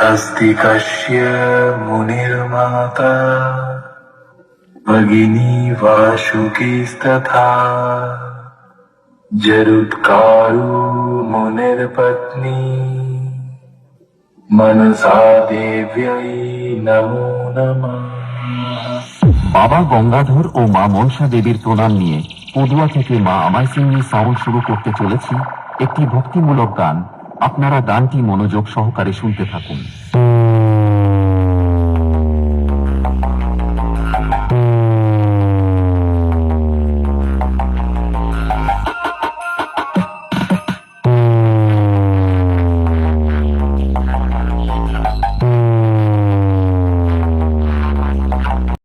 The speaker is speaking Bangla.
नास्तिकस्य मुनिर्माता भगिनी वासुकीस्तथा जरुत्कारो मुनिर्पत्नी मनसा देव्यै नमो नमः বাবা গঙ্গাধর ও মা মনসা দেবীর প্রণাম নিয়ে পদুয়া থেকে মা আমায় সিংনি সাউন্ড শুরু করতে চলেছি একটি ভক্তিমূলক গান আপনারা গানটি মনোযোগ সহকারে শুনতে থাকুন।